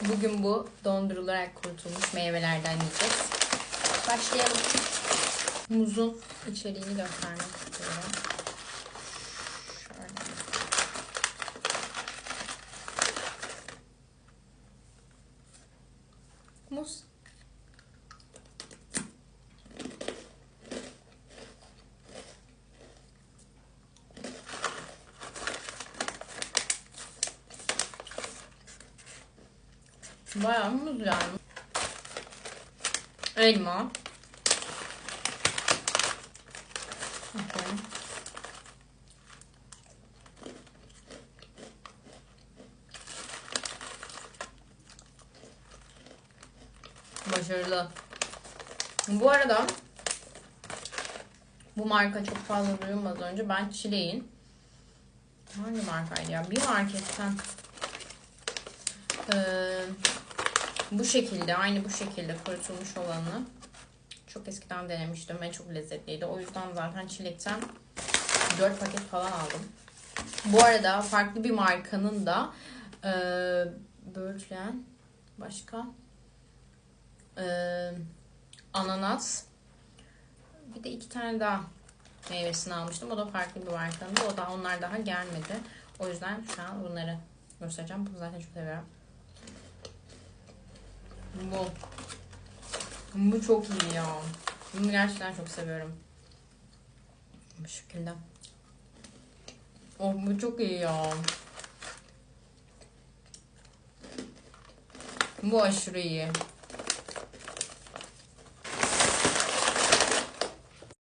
Bugün bu dondurularak kurutulmuş meyvelerden yiyeceğiz. Başlayalım. Muzun içeriğini göstermek istiyorum. Muz. Bayağı muz yani. Elma. Okey. Başarılı. Bu arada bu marka çok fazla duyulmaz önce. Ben Çileğin hangi markaydı ya? Bir marketten bu şekilde, aynı bu şekilde kurutulmuş olanı çok eskiden denemiştim ve çok lezzetliydi. O yüzden zaten çilekten 4 paket falan aldım. Bu arada farklı bir markanın da e, böğürtlen başka e, ananas bir de iki tane daha meyvesini almıştım. O da farklı bir markanın. O da onlar daha gelmedi. O yüzden şu an bunları göstereceğim. Bunu zaten çok seviyorum. Bu. Bu çok iyi ya. Bunu gerçekten çok seviyorum. Bu şekilde. Oh bu çok iyi ya. Bu aşırı iyi.